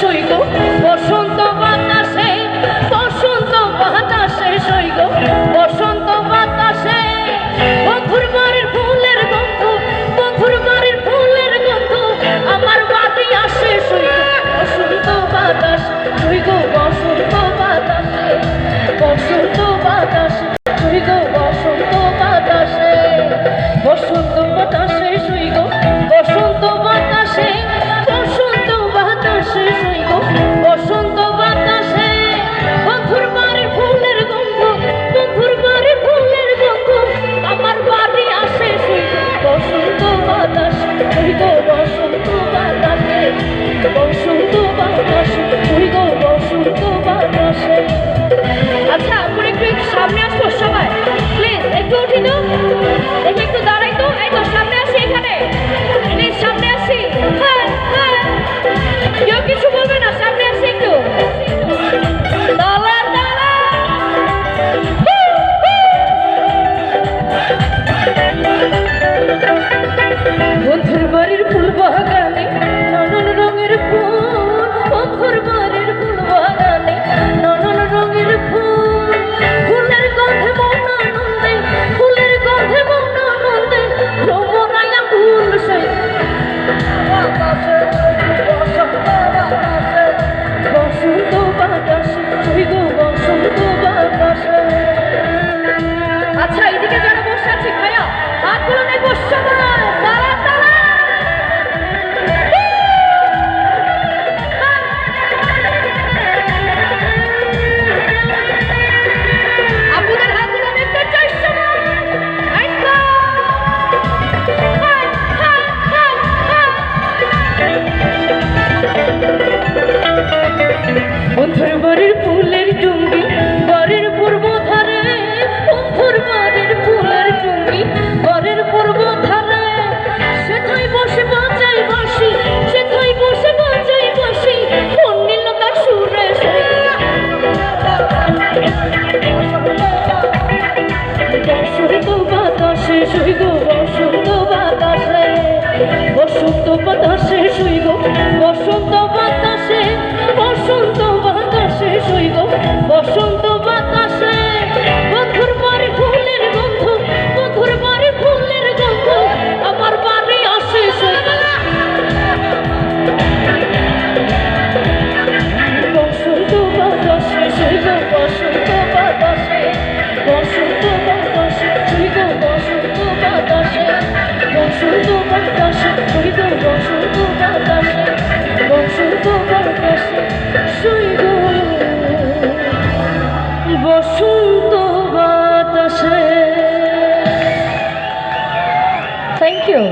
সহিত বসন্ত minha costas, দশে শুইব বসন্ত আকাশে শুই গো বসন্ত বাতাসে থ্যাংক ইউ